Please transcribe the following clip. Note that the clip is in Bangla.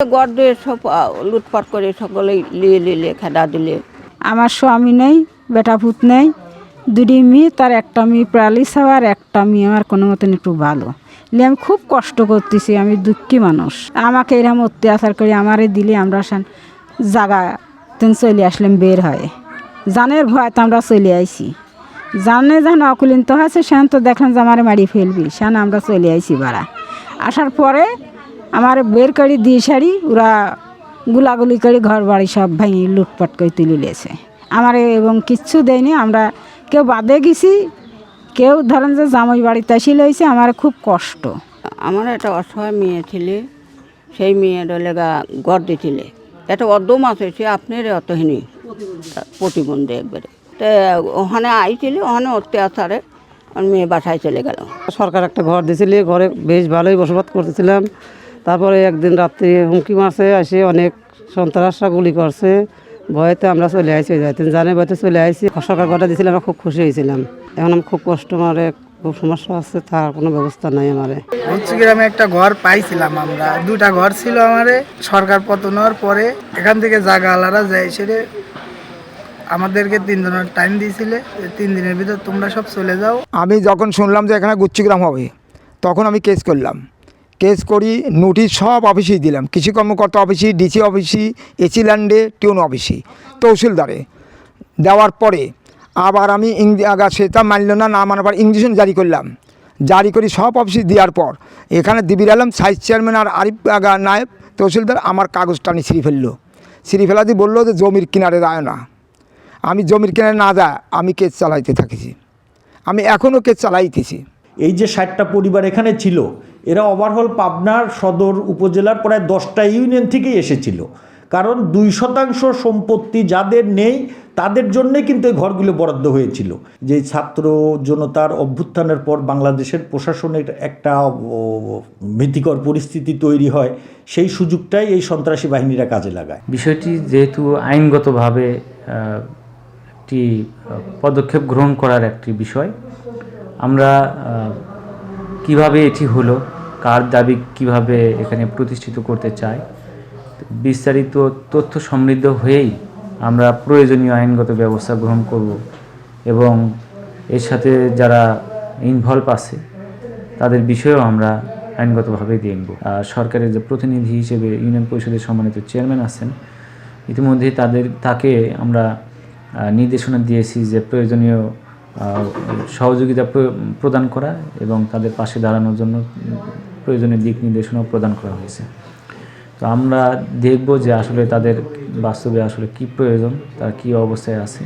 গড় সব লুটপাট করে সকলে লিয়ে লিলে, খেদা দিলে। আমার স্বামী নেই, বেটা পুত নেই, দুটি মেয়ে, তার একটা মেয়ে প্যারালিস হওয়ার একটা মেয়ে আমার কোনো মতন একটু ভালো। নিয়ে আমি খুব কষ্ট করতেছি, আমি দুঃখী মানুষ। আমাকে এরকম অত্যাচার করে আমারে দিলে আমরা সান জাগা তেন চলে আসলাম বের হয়ে। জানের ভয় তো আমরা চলে আইছি। জানে যখন অকুলিন্ত হয়েছে সেন তো দেখলাম যে আমার মারি ফেলবি সেন আমরা চলে আইছি বাড়া। আসার পরে আমার বের করে দিয়ে সারি ওরা গুলাগুলি করে ঘর বাড়ি সব ভেঙে লুটপাট করে তুলে নিয়েছে। আমার এবং কিচ্ছু দেয়নি আমরা কেউ বাদে গেছি কেউ ধরেন যে জামাই বাড়িতে আসি লইছে আমার খুব কষ্ট। আমার একটা অসহায় মেয়ে ছিলে সেই মেয়ের লেগা গড় দিছিলে একটা অর্ধম আছে সে আপনার অতহীনি প্রতিবন্ধী একবারে। তো ওখানে আইছিল ওখানে অত্যাচারে আমার মেয়ে বাসায় চলে গেল। সরকার একটা ঘর দিয়েছিল ঘরে বেশ ভালোই বসবাস করতেছিলাম। তারপরে একদিন রাত্রি হুমকি মারছে এসে অনেক সন্ত্রাসরা গুলি করছে। ভয়েতে আমরা চলে আসি যাইতেন জানে ভয়তে চলে আসি সরকার ঘরটা দিয়েছিল আমরা খুব খুশি হয়েছিলাম। এখন আমি খুব কষ্ট মারে খুব সমস্যা আছে তার কোনো ব্যবস্থা নাই আমারে। উচ্চ গ্রামে একটা ঘর পাইছিলাম আমরা। দুটা ঘর ছিল আমারে সরকার পতন হওয়ার পরে। এখান থেকে জাগা আলারা যায় সেরে আমাদেরকে তিন দিনের টাইম দিয়েছিলে। যে তিন দিনের ভিতর তোমরা সব চলে যাও। আমি যখন শুনলাম যে এখানে গুচ্ছিগ্রাম হবে তখন আমি কেস করলাম। কেস করি, নোটিশ সব অফিসেই দিলাম। কৃষি কর্মকর্তা অফিসি ডিসি অফিসি এসি ল্যান্ডে টিউন অফিসি তহসিলদারে। দেওয়ার পরে আবার আমি আগা সেটা মানল না না মানার পর ইঞ্জেকশন জারি করলাম। জারি করি সব অফিসে দেওয়ার পর এখানে দিবির আলম সাইজ চেয়ারম্যান আর আরিফ আগা নায়েব, তহসিলদার, আমার কাগজটা নিয়ে ছিঁড়ে ফেলল। ছিঁড়ে ফেলা দিয়ে বলল যে, জমির কিনারে যায় না। আমি জমির কিনারে না যায় আমি কেস চালাইতে থাকেছি। আমি এখনও কেস চালাইতেছি। এই যে ষাটটা পরিবার এখানে ছিল এরা ওভারহল পাবনার সদর উপজেলার প্রায় দশটা ইউনিয়ন থেকেই এসেছিল। কারণ দুই শতাংশ সম্পত্তি যাদের নেই, তাদের জন্যে কিন্তু এই ঘরগুলো বরাদ্দ হয়েছিল। যে ছাত্র জনতার অভ্যুত্থানের পর বাংলাদেশের প্রশাসনের একটা ভীতিকর পরিস্থিতি তৈরি হয়, সেই সুযোগটাই এই সন্ত্রাসী বাহিনীরা কাজে লাগায়। বিষয়টি যেহেতু আইনগতভাবে একটি পদক্ষেপ গ্রহণ করার একটি বিষয়, আমরা কীভাবে এটি হলো? কার দাবি কীভাবে এখানে প্রতিষ্ঠিত করতে চায়? বিস্তারিত তথ্য সমৃদ্ধ হয়েই আমরা প্রয়োজনীয় আইনগত ব্যবস্থা গ্রহণ করব এবং এর সাথে যারা ইনভলভ আছে, তাদের বিষয়েও আমরা আইনগতভাবে দেখব। আর সরকারের যে প্রতিনিধি হিসেবে ইউনিয়ন পরিষদের সম্মানিত চেয়ারম্যান আছেন, ইতিমধ্যেই তাদের, তাকে আমরা নির্দেশনা দিয়েছি যে প্রয়োজনীয় সহযোগিতা প্রদান করা এবং তাদের পাশে দাঁড়ানোর জন্য প্রয়োজনীয় দিক নির্দেশনাও প্রদান করা হয়েছে। তো আমরা দেখব যে আসলে তাদের বাস্তবে আসলে কি প্রয়োজন, তারা কী অবস্থায় আছে।